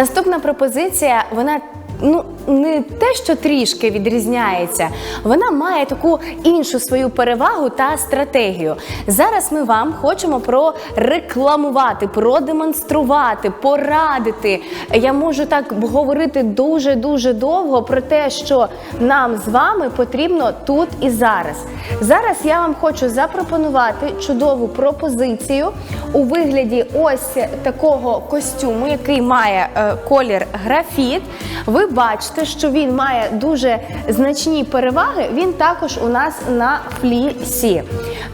Наступна пропозиція, вона ну не те, що трішки відрізняється, вона має таку іншу свою перевагу та стратегію. Зараз ми вам хочемо прорекламувати, продемонструвати, порадити. Я можу так говорити дуже дуже довго про те, що нам з вами потрібно тут і зараз. Зараз я вам хочу запропонувати чудову пропозицію у вигляді ось такого костюму, який має е, колір графіт. Ви бачите, що він має дуже значні переваги. Він також у нас на флісі.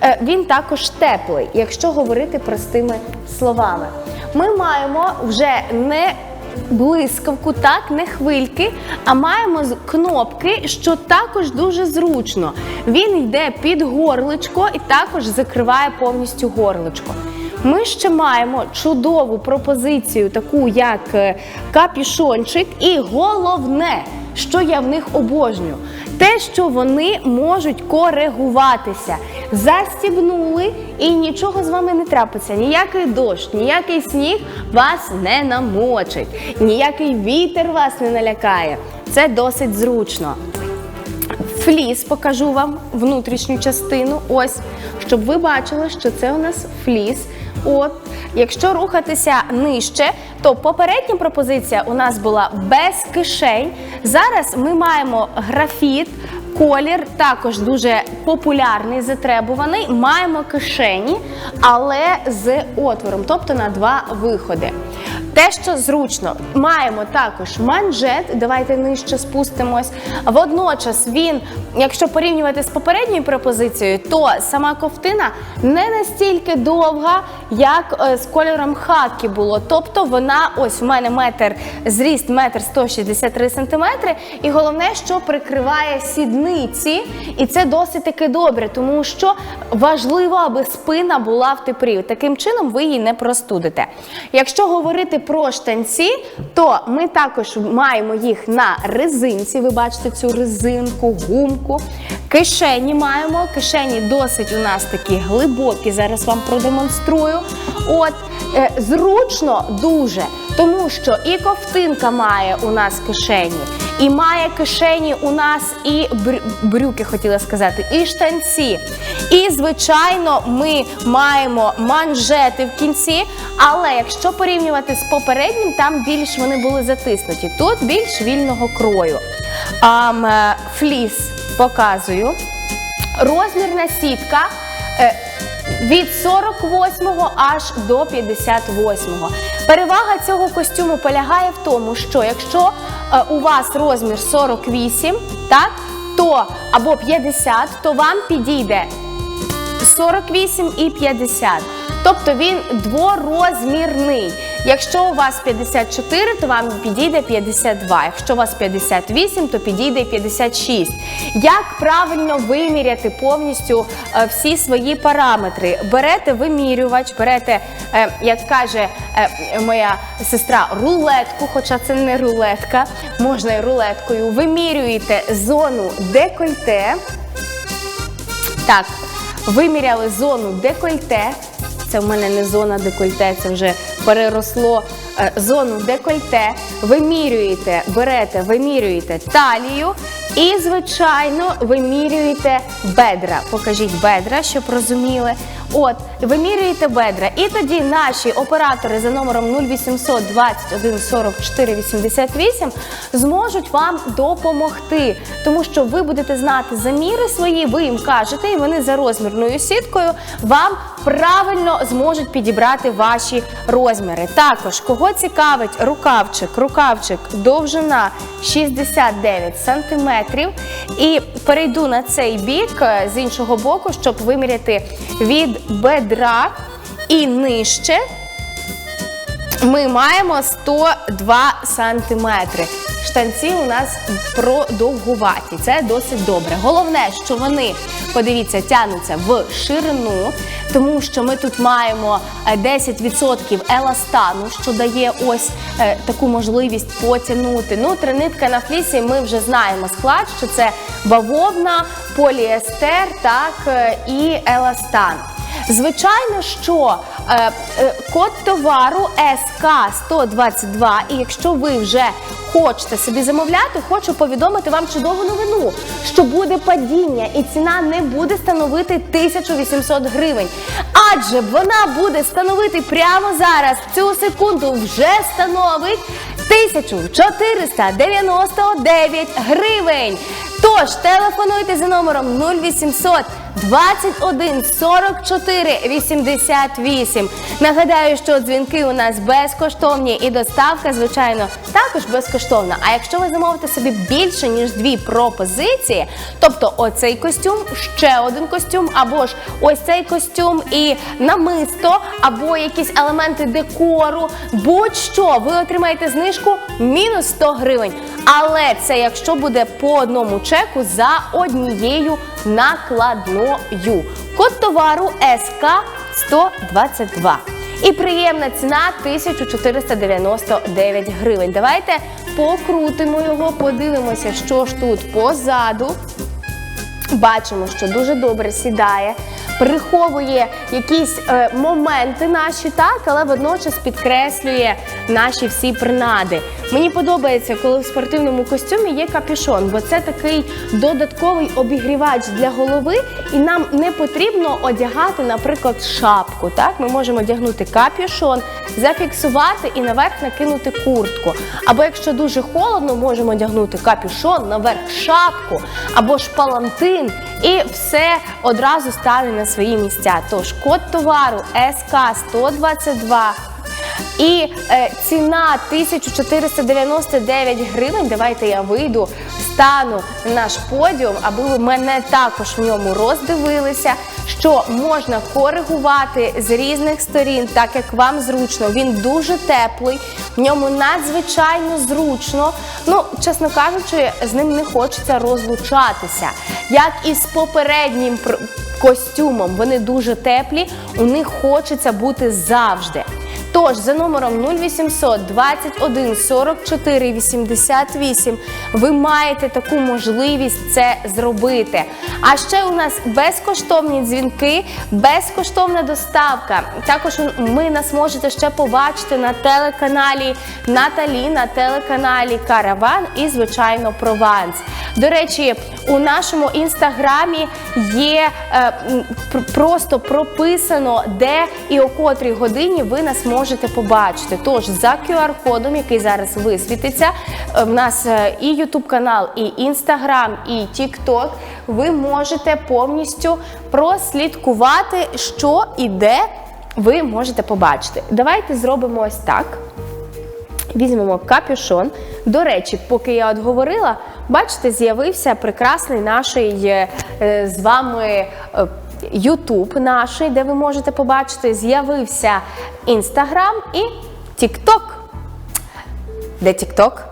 Е, він також теплий, якщо говорити простими словами. Ми маємо вже не блискавку, так, не хвильки, а маємо кнопки, що також дуже зручно. Він йде під горличко і також закриває повністю горличко. Ми ще маємо чудову пропозицію, таку як е, капішончик, і головне, що я в них обожнюю, те, що вони можуть коригуватися. Застібнули і нічого з вами не трапиться. Ніякий дощ, ніякий сніг вас не намочить, ніякий вітер вас не налякає. Це досить зручно. Фліс покажу вам внутрішню частину. Ось, щоб ви бачили, що це у нас фліс. От, якщо рухатися нижче, то попередня пропозиція у нас була без кишень. Зараз ми маємо графіт. Колір також дуже популярний, затребуваний. Маємо кишені, але з отвором, тобто на два виходи. Те, що зручно, маємо також манжет. Давайте нижче спустимось. Водночас він, якщо порівнювати з попередньою пропозицією, то сама ковтина не настільки довга, як е, з кольором хакі було. Тобто вона, ось у мене метр зріст, метр 163 сантиметри. І головне, що прикриває сідниці, і це досить таки добре, тому що важливо, аби спина була в теплі. Таким чином ви її не простудите. Якщо говорити про штанці, то ми також маємо їх на резинці. Ви бачите цю резинку, гумку. Кишені маємо. Кишені досить у нас такі глибокі. Зараз вам продемонструю. От е, зручно дуже, тому що і ковтинка має у нас кишені, і має кишені у нас і брюки, хотіла сказати, і штанці. І, звичайно, ми маємо манжети в кінці, але якщо порівнювати з попереднім, там більш вони були затиснуті. Тут більш вільного крою. Ам, е, фліс показую. Розмірна сітка. Від 48 аж до 58. Перевага цього костюму полягає в тому, що якщо е, у вас розмір 48, так, то або 50, то вам підійде 48 і 50. Тобто він дворозмірний. Якщо у вас 54, то вам підійде 52. Якщо у вас 58, то підійде 56. Як правильно виміряти повністю е, всі свої параметри? Берете вимірювач, берете, е, як каже е, моя сестра, рулетку, хоча це не рулетка, можна і рулеткою. Вимірюєте зону декольте. Так, виміряли зону декольте. Це в мене не зона декольте, це вже переросло е, зону декольте. Вимірюєте, берете, вимірюєте талію і, звичайно, вимірюєте бедра. Покажіть бедра, щоб розуміли. От, вимірюєте бедра. І тоді наші оператори за номером 0800 21 44 88 зможуть вам допомогти, тому що ви будете знати заміри свої, ви їм кажете, і вони за розмірною сіткою вам правильно зможуть підібрати ваші розміри. Також, кого цікавить рукавчик, рукавчик довжина 69 сантиметрів. І перейду на цей бік е, з іншого боку, щоб виміряти від бедра і нижче ми маємо 102 сантиметри. Штанці у нас продовгуваті. Це досить добре. Головне, що вони, подивіться, тягнуться в ширину, тому що ми тут маємо е, 10% еластану, що дає ось е, таку можливість потягнути. Ну, тринитка на флісі ми вже знаємо склад, що це бавовна, поліестер, так е, і еластан. Звичайно, що е, е, код товару СК 122. І якщо ви вже хочете собі замовляти, хочу повідомити вам чудову новину, що буде падіння і ціна не буде становити 1800 гривень. Адже вона буде становити прямо зараз, цю секунду вже становить 1499 гривень. Тож телефонуйте за номером 0800 21 44 88. Нагадаю, що дзвінки у нас безкоштовні і доставка, звичайно, також безкоштовна. А якщо ви замовите собі більше ніж дві пропозиції, тобто оцей костюм, ще один костюм, або ж ось цей костюм і намисто, або якісь елементи декору, будь-що, ви отримаєте знижку мінус 100 гривень. Але це якщо буде по одному чеку за однією накладною. Код товару СК 122. І приємна ціна 1499 гривень. Давайте покрутимо його, подивимося, що ж тут позаду. Бачимо, що дуже добре сідає, приховує якісь е, моменти наші, так, але водночас підкреслює наші всі принади. Мені подобається, коли в спортивному костюмі є капюшон, бо це такий додатковий обігрівач для голови, і нам не потрібно одягати, наприклад, шапку. Так, ми можемо одягнути капюшон, зафіксувати і наверх накинути куртку. Або якщо дуже холодно, можемо одягнути капюшон, наверх шапку або ж палантин, і все одразу стане на свої місця. Тож код товару СК 122 і е, ціна 1499 гривень. Давайте я вийду, стану на наш подіум, аби ви мене також в ньому роздивилися, що можна коригувати з різних сторін, так як вам зручно. Він дуже теплий, в ньому надзвичайно зручно. Ну, чесно кажучи, з ним не хочеться розлучатися. Як і з попереднім костюмом, вони дуже теплі, у них хочеться бути завжди. Тож за номером 0800 21 44 88 ви маєте таку можливість це зробити. А ще у нас безкоштовні дзвінки, безкоштовна доставка. Також ми нас можете ще побачити на телеканалі Наталі, на телеканалі Караван і, звичайно, Прованс. До речі, у нашому інстаграмі є е, просто прописано, де і о котрій годині ви нас можете побачити. Тож за QR-кодом, який зараз висвітиться, е, в нас е, і YouTube канал, і Instagram, і TikTok, ви можете повністю прослідкувати, що і де ви можете побачити. Давайте зробимо ось так. Візьмемо капюшон. До речі, поки я от говорила, бачите, з'явився прекрасний наш е, з вами Ютуб наш, де ви можете побачити, з'явився Інстаграм і Тікток. Де Тікток?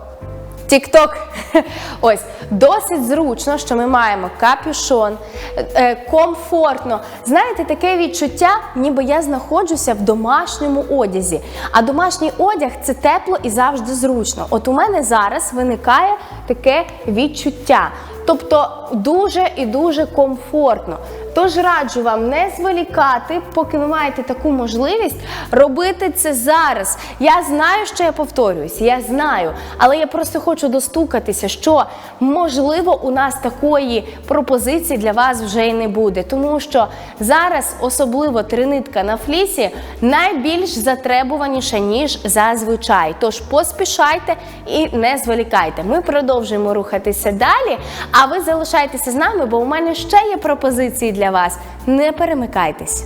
Тікток. Ось досить зручно, що ми маємо капюшон, е, комфортно. Знаєте, таке відчуття, ніби я знаходжуся в домашньому одязі. А домашній одяг це тепло і завжди зручно. От у мене зараз виникає таке відчуття. Тобто дуже і дуже комфортно. Тож раджу вам не зволікати, поки ви маєте таку можливість робити це зараз. Я знаю, що я повторююсь, я знаю, але я просто хочу достукатися, що можливо у нас такої пропозиції для вас вже й не буде, тому що зараз особливо тринитка на флісі найбільш затребуваніша ніж зазвичай. Тож поспішайте і не зволікайте. Ми продовжуємо рухатися далі. А ви залишайтеся з нами, бо у мене ще є пропозиції для вас. Не перемикайтесь.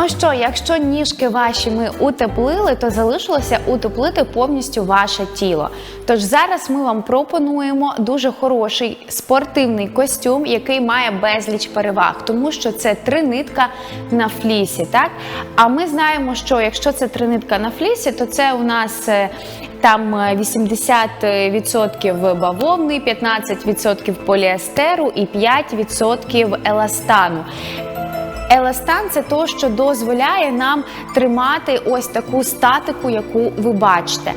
Ну Ну що, якщо ніжки ваші ми утеплили, то залишилося утеплити повністю ваше тіло. Тож зараз ми вам пропонуємо дуже хороший спортивний костюм, який має безліч переваг, тому що це тринитка на флісі. Так а ми знаємо, що якщо це тринитка на флісі, то це у нас. е, Там е, 80% бавовни, 15% поліестеру і 5% еластану. Еластан це то, що дозволяє нам тримати ось таку статику, яку ви бачите.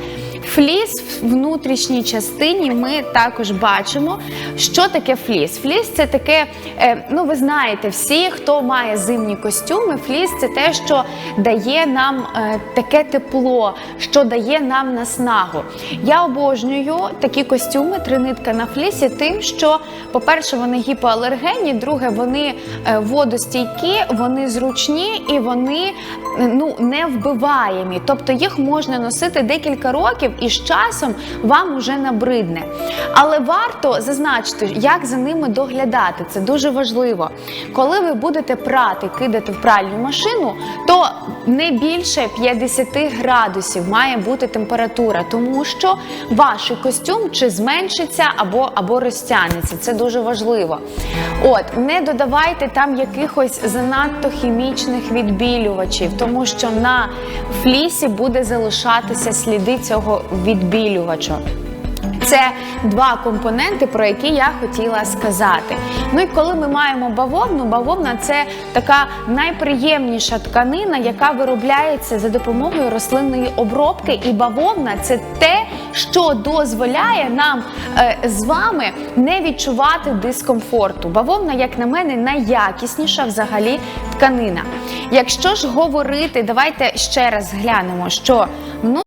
Фліс в внутрішній частині ми також бачимо, що таке фліс. Фліс це таке, е, ну ви знаєте, всі, хто має зимні костюми, фліс це те, що дає нам е, таке тепло, що дає нам наснагу. Я обожнюю такі костюми, тринитка на флісі, тим, що, по-перше, вони гіпоалергенні, друге, вони е, водостійкі, вони зручні і вони ну, не вбиваємі. Тобто їх можна носити декілька років і з часом вам уже набридне. Але варто зазначити, як за ними доглядати. Це дуже важливо. Коли ви будете прати, кидати в пральну машину, то не більше 50 градусів має бути температура, тому що ваш костюм чи зменшиться або, або розтягнеться. Це дуже важливо. От, не додавайте там якихось занадто хімічних відбілювачів, тому що на флісі буде залишатися сліди цього відбілювача. Це два компоненти, про які я хотіла сказати. Ну і коли ми маємо бавовну, бавовна це така найприємніша тканина, яка виробляється за допомогою рослинної обробки. І бавовна це те, що дозволяє нам е, з вами не відчувати дискомфорту. Бавовна, як на мене, найякісніша взагалі тканина. Якщо ж говорити, давайте ще раз глянемо, що